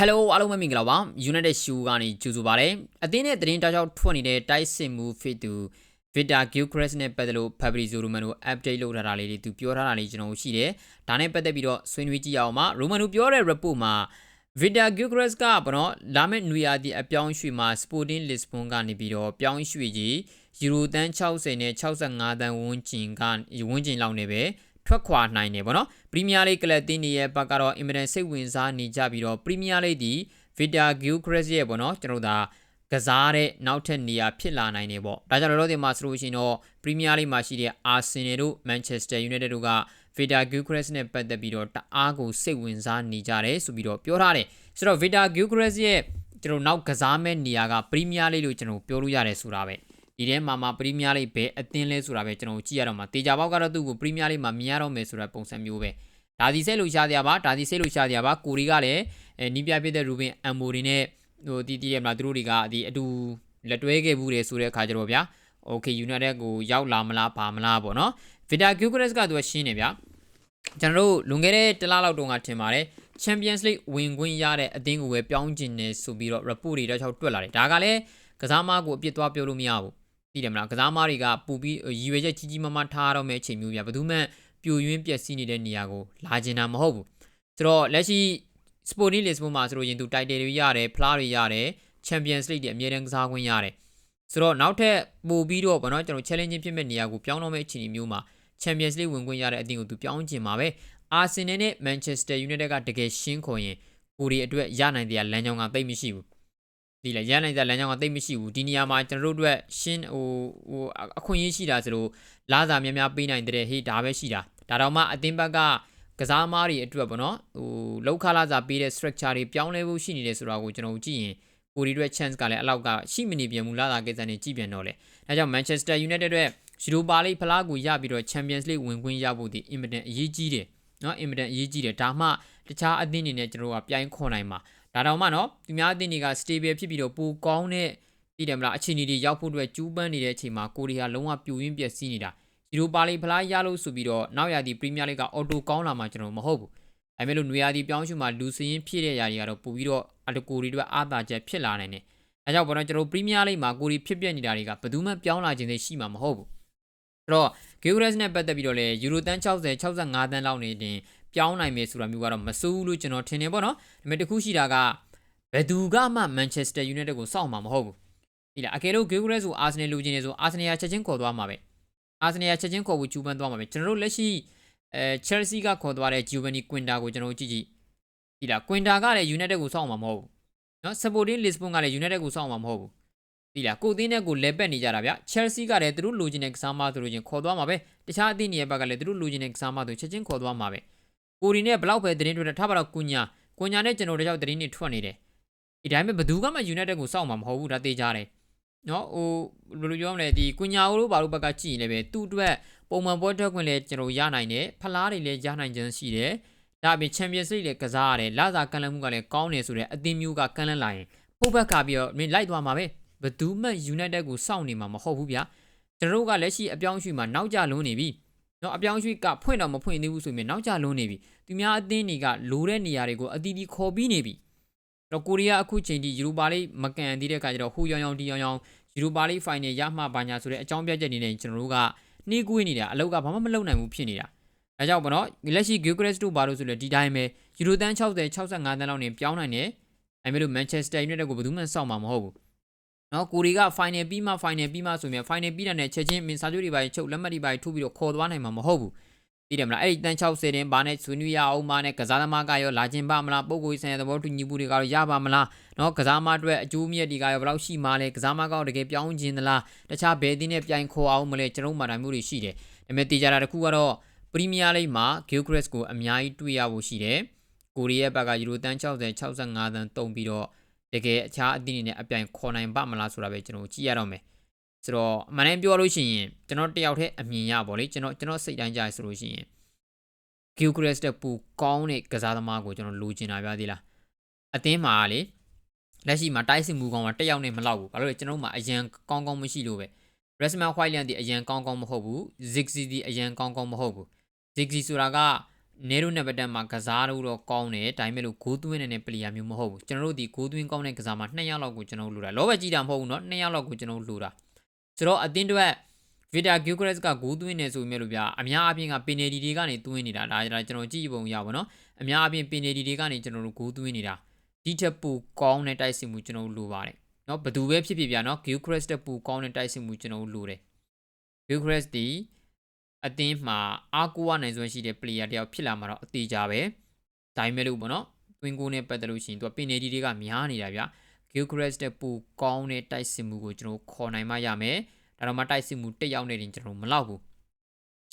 Hello အားလုံးပဲမင်္ဂလာပါ United Show ကနေကြိုဆိုပါရစေအသင်းနဲ့သတင်းတောက်ချောက်ထွက်နေတဲ့တိုက်စစ်မှု fit သူ Victor Gilchrist နဲ့ပတ်သက်လို့ Fabrizio Romano update လုပ်ထားတာလေးတွေသူပြောထားတာလေးကျွန်တော်ရှိတယ်ဒါနဲ့ပတ်သက်ပြီးတော့ဆွေးနွေးကြည့်အောင်ပါ Romano ပြောတဲ့ report မှာ Victor Gilchrist ကဘာလို့လာမယ့်နွေရာသီအပြောင်းရွှေ့မှာ Sporting Lisbon ကနေပြီးတော့ပြောင်းရွှေ့ကြီးယူရိုတန်း60နဲ့65တန်းဝန်းကျင်ကဝန်းကျင်လောက်နေပဲ ထွက်ခွာနိုင်တယ်ဗောနော်ပရီးမီးယားလိဂ်ကလပ်တင်းတွေရဲ့ဘက်ကတော့အင်မတန်စိတ်ဝင်စားနေကြပြီးတော့ပရီးမီးယားလိဂ်ဒီဗီတာဂီယိုခရက်စ်ရဲ့ဗောနော်ကျွန်တော်တို့ဒါကစားတဲ့နောက်ထပ်နေရာဖြစ်လာနိုင်တယ်ပေါ့ဒါကြောင့်လောလောဆယ်မှာဆိုလို့ရှိရင်တော့ပရီးမီးယားလိဂ်မှာရှိတဲ့အာဆင်နယ်တို့မန်ချက်စတာယူနိုက်တက်တို့ကဗီတာဂီယိုခရက်စ်နဲ့ပတ်သက်ပြီးတော့တအားကိုစိတ်ဝင်စားနေကြတယ်ဆိုပြီးတော့ပြောထားတယ်ဆိုတော့ဗီတာဂီယိုခရက်စ်ရဲ့ကျွန်တော်နောက်ကစားမဲ့နေရာကပရီးမီးယားလိဂ်လို့ကျွန်တော်ပြောလို့ရတယ်ဆိုတာပဲ ဒီထဲမှာမှာပရီးမီးယားလိဘယ်အသင်းလဲဆိုတာပဲကျွန်တော်ကြည့်ရတော့မှာတေချာပေါက်ကတော့သူ့ကိုပရီးမီးယားလိမှာမြင်ရတော့မယ်ဆိုတဲ့ပုံစံမျိုးပဲဒါဒီစိတ်လို့ရှားတရားပါဒါဒီစိတ်လို့ရှားတရားပါကိုရီကလည်းအဲနီးပြဖြစ်တဲ့ရူဘင်အမ်မိုရီနဲ့ဟိုတီးတီးရမလားသူတို့တွေကဒီအတူလက်တွဲခဲ့ဘူးတယ်ဆိုတဲ့အခါကျတော့ဗျာโอเคယူနိုက်တက်ကိုရောက်လာမလားပါမလားပေါ့နော်ဗီတာဂူဂရက်စ်ကသူကရှင်းနေဗျာကျွန်တော်တို့လွန်ခဲ့တဲ့တလားလောက်တုန်းကထင်ပါတယ် Champions League ဝင်ခွင့်ရတဲ့အသင်းကိုပဲပြောင်းကျင်နေဆိုပြီးတော့ report တွေတော့တွက်လာတယ်ဒါကလည်းကစားမကိုအပြစ်သွားပြောလို့မရဘူး သိတယ်မလားကစားမားတွေကပူပြီးရည်ရွယ်ချက်ကြီးကြီးမားမားထားရတော့မယ့်အချိန်မျိုးပြဘယ်သူမှပြိုယွင်းပျက်စီးနေတဲ့နေရာကိုလာကျင်တာမဟုတ်ဘူးဆိုတော့လက်ရှိ Sporting Lisbon မှာဆိုလို့ရင်သူ title တွေရတယ်ဖလားတွေရတယ် Champions League တွေအမြဲတမ်းကစားခွင့်ရတယ်ဆိုတော့နောက်ထပ်ပို့ပြီးတော့ဗောနော်ကျွန်တော် challenge ဖြစ်မဲ့နေရာကိုပြောင်းတော့မယ့်အချိန်မျိုးမှာ Champions League ဝင်ခွင့်ရတဲ့အသင်းကိုသူပြောင်းကျင်ပါပဲ Arsenal နဲ့ Manchester United ကတကယ်ရှင်းခေါ်ရင်ကိုရီအတွက်ရနိုင်တဲ့လမ်းကြောင်းကသိမ့်မရှိဘူး ဒီလေရန်နိုင်တဲ့လမ်းကြောင်းကတိတ်မရှိဘူးဒီနေရာမှာကျွန်တော်တို့အတွက်ရှင်းဟိုဟိုအခွင့်အရေးရှိတာဆိုလို့လာစာများများပေးနိုင်တဲ့ဟေးဒါပဲရှိတာဒါတော့မှအသင်းဘက်ကကစားမားတွေအတွက်ပေါ့နော်ဟိုလောက်ခလာစာပေးတဲ့ structure တွေပြောင်းလဲဖို့ရှိနေတယ်ဆိုတာကိုကျွန်တော်ကြည့်ရင်ကိုရီအတွက် chance ကလည်းအလောက်ကရှိမနေပြန်ဘူးလာစာကိစ္စနဲ့ကြည့်ပြန်တော့လေဒါကြောင့် Manchester United အတွက်ယူရိုပါလိဖလားကိုရပြီးတော့ Champions League ဝင်ခွင့်ရဖို့ဒီအင်မတန်အရေးကြီးတယ်နော်အင်မတန်အရေးကြီးတယ်ဒါမှတခြားအသင်းတွေနဲ့ကျွန်တော်ကပြိုင်ခွန်နိုင်မှာ ဒါတောင်မှနော်သူများအသင်းတွေက stable ဖြစ်ပြီးတော့ပိုကောင်းတဲ့သိတယ်မလားအခြေအနေတွေရောက်ဖို့အတွက်ကျူးပန်းနေတဲ့အချိန်မှာကိုရီးယားလုံးဝပြိုရင်းပျက်စီးနေတာယူရိုပါလိဖလားရလို့ဆိုပြီးတော့နောက်ရာသီပရီးမီးယားလိကအော်တိုကောင်းလာမှကျွန်တော်မဟုတ်ဘူးဒါပေမဲ့လို့နွေရာသီပြောင်းရွှေ့မှာလူစင်းဖြစ်တဲ့ຢာတွေကတော့ပို့ပြီးတော့အတကိုရီတွေအားသာချက်ဖြစ်လာနိုင်တယ်အဲကြောင့်ဘောတော့ကျွန်တော်ပရီးမီးယားလိမှာကိုရီဖြစ်ပြနေတာတွေကဘယ်သူမှပြောင်းလာခြင်းသိရှိမှာမဟုတ်ဘူးအဲ့တော့ဂီဂရက်စ်နဲ့ပတ်သက်ပြီးတော့လေယူရိုတန်း60 65တန်းလောက်နေတင် ပြောင်းနိုင်မယ်ဆိုတာမျိုးကတော့မစိုးဘူးလို့ကျွန်တော်ထင်နေပေါ့နော်ဒါပေမဲ့တခုရှိတာကဘယ်သူကမှမန်ချက်စတာယူနိုက်တက်ကိုစောင့်မှာမဟုတ်ဘူးဒီလားအကယ်လို့ဂီဂရက်ဆိုအာဆင်နယ်လူချင်းနေဆိုအာဆင်နယ်ချက်ချင်းခေါ်သွားမှာပဲအာဆင်နယ်ချက်ချင်းခေါ်ဖို့ကျူးပန်းသွားမှာပဲကျွန်တော်တို့လက်ရှိအဲချယ်ဆီကခေါ်သွားတဲ့ဂျူဗန်နီကွင်တာကိုကျွန်တော်တို့ကြည့်ကြည့်ဒီလားကွင်တာကလည်းယူနိုက်တက်ကိုစောင့်မှာမဟုတ်ဘူးနော်စပိုတင်းလစ်ဘွန်ကလည်းယူနိုက်တက်ကိုစောင့်မှာမဟုတ်ဘူးဒီလားကိုသင်းနဲ့ကိုလဲပက်နေကြတာဗျချယ်ဆီကလည်းသူတို့လိုချင်တဲ့ကစားမဆိုလို့ချင်းခေါ်သွားမှာပဲတခြားအသင်းတွေရဲ့ဘက်ကလည်းသူတို့လိုချင်တဲ့ကစားမဆိုချက်ချင်းခေါ်သွားမှာပဲ ကိုရီနဲ့ဘလောက်ပဲသတင်းထွက်ထားပါတော့ကွညာကွညာနဲ့ကျွန်တော်တို့ကြောက်သတင်းတွေထွက်နေတယ်ဒီတိုင်းပဲဘယ်သူမှ United ကိုစောင့်မှာမဟုတ်ဘူးဒါသိကြတယ်နော်ဟိုဘယ်လိုပြောမလဲဒီကွညာအိုတို့ဘာလို့ဘက်ကကြည့်ရင်လည်းပဲသူ့အတွက်ပုံမှန်ပွဲထွက်ခွင့်လည်းကျွန်တော်ရနိုင်တယ်ဖလားတွေလည်းရနိုင်ခြင်းရှိတယ်ဒါအပြင် Champions League လည်းကစားရတယ်လာစာကန်လန့်မှုကလည်းကောင်းတယ်ဆိုတဲ့အသင်းမျိုးကကန်လန့်လာရင်ဖို့ဘက်ကပြီးတော့မင်းလိုက်သွားမှာပဲဘယ်သူမှ United ကိုစောင့်နေမှာမဟုတ်ဘူးဗျာကျွန်တော်တို့ကလက်ရှိအပြောင်းအရွှေ့မှာနောက်ကျလွန်းနေပြီ နော်အပြောင်းရွှေ့ကဖွင့်တော့မဖွင့်သေးဘူးဆိုရင်နောက်ကျလွန်းနေပြီသူများအသင်းတွေကလိုတဲ့နေရာတွေကိုအတီးတီးခေါ်ပြီးနေပြီတော့ကိုရီးယားအခုချိန်ထိယူရိုပါလိမကန်သေးတဲ့အခါကျတော့ဟိုရောင်ရောင်ဒီရောင်ရောင်ယူရိုပါလိဖိုင်နယ်ရမှဘာညာဆိုတဲ့အကြောင်းပြချက်နေနဲ့ကျွန်တော်တို့ကနှီးကွေးနေတာအလောက်ကဘာမှမလုပ်နိုင်ဘူးဖြစ်နေတာဒါကြောင့်ပေါ့နော်လက်ရှိ Gilchrist တို့ဘာလို့ဆိုလဲဒီတိုင်းပဲယူရိုတန်း60 65တန်းလောက်နေပြောင်းနိုင်တယ်အဲမဲ့လို့ Manchester United ကိုဘယ်သူမှစောင့်မှာမဟုတ်ဘူး နော်ကိုရီက final ပြီးမှ final ပြီးမှဆိုရင် final ပြီးတာနဲ့ချက်ချင်းမင်းစာချုပ်တွေပါချုပ်လက်မှတ်တွေပါထိုးပြီးတော့ခေါ်သွားနိုင်မှာမဟုတ်ဘူးသိတယ်မလားအဲ့ဒီတန်း60တင်ဘာနဲ့ဆွေးနွေးရအောင်မနဲ့ကစားသမားကရောလာခြင်းပါမလားပုံကိုယ်ဆိုင်ရာသဘောတူညီမှုတွေကတော့ရပါမလားနော်ကစားမအတွက်အကျိုးမြတ်တွေကရောဘယ်လောက်ရှိမှလဲကစားမကောက်တကယ်ပြောင်းခြင်းသလားတခြားဘယ်သင်းနဲ့ပြိုင်ခေါ်အောင်မလဲကျွန်တော်မှတာမျိုးတွေရှိတယ်ဒါပေမဲ့တေချာတာတစ်ခုကတော့ပရီးမီးယားလိဂ်မှာ Gilchrist ကိုအများကြီးတွေ့ရဖို့ရှိတယ်ကိုရီးယားဘက်ကယူရိုတန်း60 65တန်းတုံပြီးတော့ တကယ်အခြားအသင်းတွေနဲ့အပြိုင်ခေါ်နိုင်ပါမလားဆိုတာပဲကျွန်တော်ကြည့်ရတော့မယ်ဆိုတော့အမှန်တမ်းပြောလို့ရှိရင်ကျွန်တော်တယောက်တည်းအမြင်ရပါလေကျွန်တော်ကျွန်တော်စိတ်တိုင်းကြရဆိုလို့ရှိရင် Gilchrist တက်ပူကောင်းတဲ့ကစားသမားကိုကျွန်တော်လိုချင်တာပြသေးလားအသင်းမှာလေလက်ရှိမှာတိုက်စစ်မှုကောင်းမှာတက်ရောက်နေမလောက်ဘူးဘာလို့လဲကျွန်တော်မှာအရန်ကောင်းကောင်းမရှိလို့ပဲ Resman Whiteland ဒီအရန်ကောင်းကောင်းမဟုတ်ဘူး Ziggy ဒီအရန်ကောင်းကောင်းမဟုတ်ဘူး Ziggy ဆိုတာက နေရုနဲ့ပတက်မှာကစားလို့တော့ကောင်းတယ်ဒါပေမဲ့လို့ဂိုးသွင်းနေတဲ့ပလီယာမျိုးမဟုတ်ဘူးကျွန်တော်တို့ဒီဂိုးသွင်းကောင်းတဲ့ကစားမှာ2ယောက်လောက်ကိုကျွန်တော်တို့လိုတာလောဘကြည့်တာမဟုတ်ဘူးเนาะ2ယောက်လောက်ကိုကျွန်တော်တို့လိုတာဆိုတော့အတင်းတော့ဗီတာဂီဂရက်စ်ကဂိုးသွင်းနေဆိုပေမဲ့လို့ဗျာအများအပြားကပင်နယ်ဒီတွေကနေသွင်းနေတာဒါဒါကျွန်တော်ကြည့်ပုံရပါဘောเนาะအများအပြားပင်နယ်ဒီတွေကနေကျွန်တော်တို့ဂိုးသွင်းနေတာဒီချက်ပူကောင်းတဲ့တိုက်စစ်မှုကျွန်တော်တို့လိုပါတယ်เนาะဘယ်သူပဲဖြစ်ဖြစ်ဗျာเนาะဂီဂရက်စ်တက်ပူကောင်းတဲ့တိုက်စစ်မှုကျွန်တော်တို့လိုတယ်ဂီဂရက်စ်ဒီ အသင်းမှာအားကိုးရနိုင်စွမ်းရှိတဲ့ player တယောက်ဖြစ်လာမှာတော့အသေးကြပဲဒါပေမဲ့လို့ပေါ့နော်တွင်းကိုနဲ့ပတ်သက်လို့ရှိရင်သူကပင်နေဒီတွေကများနေတာဗျ Gilchrist တဲ့ပူကောင်းတဲ့တိုက်စစ်မှုကိုကျွန်တော်ခေါ်နိုင်မှရမယ်ဒါတော့မှတိုက်စစ်မှုတက်ရောက်နေရင်ကျွန်တော်မလောက်ဘူး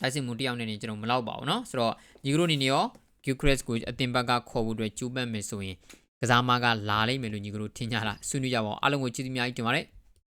တိုက်စစ်မှုတက်ရောက်နေရင်ကျွန်တော်မလောက်ပါဘူးเนาะဆိုတော့ဒီကလိုနေနေရော Gilchrist ကိုအသင်းဘက်ကခေါ်ဖို့အတွက်ကြိုးပမ်းမယ်ဆိုရင်ကစားမကလာလိမ့်မယ်လို့ညီကတို့ထင်ကြလားဆွေးနွေးကြပါအောင်အားလုံးကိုကျေးဇူးများကြီးတင်ပါတယ်